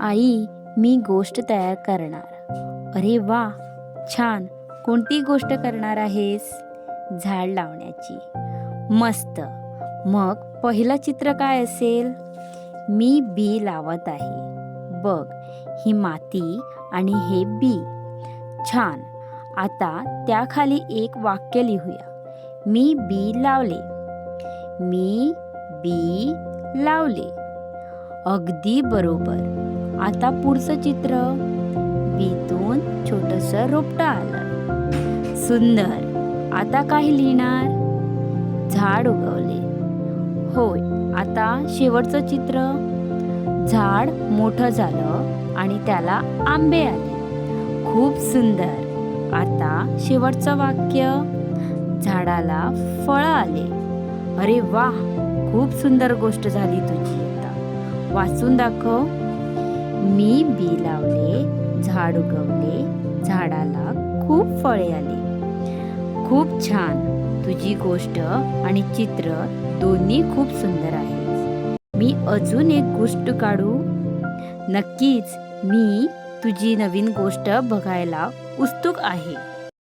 आई मी गोष्ट तयार करणार. अरे वा छान. कोणती गोष्ट करणार आहेस? झाड लावण्याची. मस्त. मग पहिलं चित्र काय असेल? मी बी लावत आहे. बघ ही माती आणि हे बी. छान. आता त्याखाली एक वाक्य लिहूया. मी बी लावले. मी बी लावले. अगदी बरोबर. आता पुढचं चित्र. बीतून छोटस रोपटं आलं. सुंदर. आता काय लिहिणार. झाड उगवले. होय आता शेवटचं चित्र. झाड मोठं झालं आणि त्याला आंबे आले. खूप सुंदर. आता शेवटचं वाक्य. झाडाला फळं आले. अरे वा खूप सुंदर गोष्ट झाली तुझी. आता वाचून दाखव. मी बी लावले झाड उगवले झाडाला खूप फळे आली. खूप छान. तुझी गोष्ट आणि चित्र दोन्ही खूप सुंदर आहे मी अजून एक गोष्ट काढू? नक्कीच मी तुझी नवीन गोष्ट बघायला उत्सुक आहे.